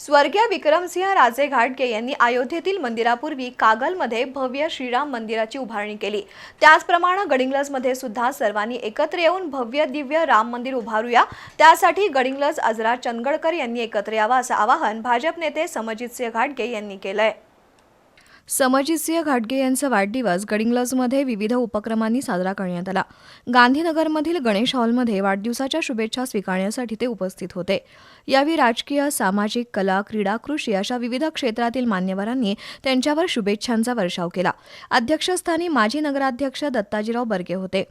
स्वर्गीय विक्रमसिंह राजे घाटगे यांनी अयोध्येतील मंदिरापूर्वी कागलमध्ये भव्य श्रीराम मंदिराची उभारणी केली. त्याचप्रमाणे गडिंग्लजमध्ये सुद्धा सर्वांनी एकत्र येऊन भव्य दिव्य राम मंदिर उभारूया. त्यासाठी गडिंग्लज अजरा चंदगडकर यांनी एकत्र यावं असं आवाहन भाजप नेते समजितसिंह घाटगे यांनी केलंय. समजितसिंह घाटगे यांचा वाढदिवस गडिंग्लजमध्ये विविध उपक्रमांनी साजरा करण्यात आला. गांधीनगरमधील गणेश हॉलमध्ये वाढदिवसाच्या शुभेच्छा स्वीकारण्यासाठी ते उपस्थित होते. यावेळी राजकीय सामाजिक कला क्रीडा कृषी अशा विविध क्षेत्रातील मान्यवरांनी त्यांच्यावर शुभेच्छांचा वर्षाव केला. अध्यक्षस्थानी माजी नगराध्यक्ष दत्ताजीराव बर्गे होते.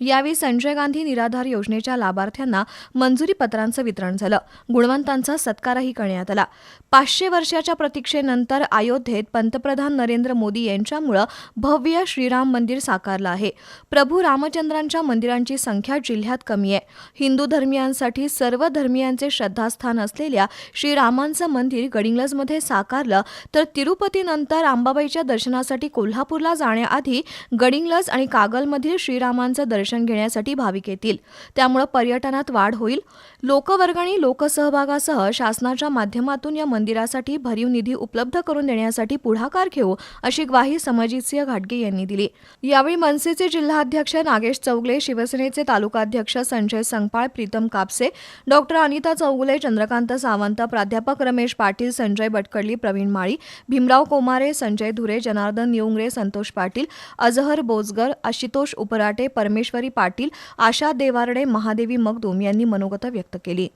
यावेळी संजय गांधी निराधार योजनेच्या लाभार्थ्यांना मंजुरी पत्रांचं वितरण झालं. गुणवंतांचा सत्कारही करण्यात आला. पाचशे वर्षाच्या प्रतीक्षेनंतर अयोध्येत पंतप्रधान नरेंद्र मोदी यांच्यामुळं भव्य श्रीराम मंदिर साकारलं आहे. प्रभू रामचंद्रांच्या मंदिरांची संख्या जिल्ह्यात कमी आहे. हिंदू धर्मियांसाठी सर्व धर्मियांचे श्रद्धास्थान असलेल्या श्रीरामांचं मंदिर गडिंग्लजमध्ये साकारलं तर तिरुपतीनंतर अंबाबाईच्या दर्शनासाठी कोल्हापूरला जाण्याआधी गडिंग्लज आणि कागलमधील श्रीरामांचं दर्शन घेण्यासाठी भाविक येतील. त्यामुळे पर्यटनात वाढ होईल. लोकवर्गणी लोकसहभागासह शासनाच्या माध्यमातून या मंदिरासाठी भरीव निधी उपलब्ध करून देण्यासाठी पुढाकार घेऊ अशी ग्वाही समजितसिंह घाटगे यांनी दिली. यावेळी मनसेचे जिल्हाध्यक्ष नागेश चौगले शिवसेनेचे तालुकाध्यक्ष संजय संगपाळ प्रीतम कापसे डॉक्टर अनिता चौगुले चंद्रकांत सावंत प्राध्यापक रमेश पाटील संजय बटकडली प्रवीण माळी भीमराव कोमारे संजय धुरे जनार्दन नियुंगरे संतोष पाटील अजहर बोजगर आशुतोष उपराटे परमेश्वर पाटील आशा देवारडे महादेवी मगदूम यांनी मनोगत व्यक्त केली.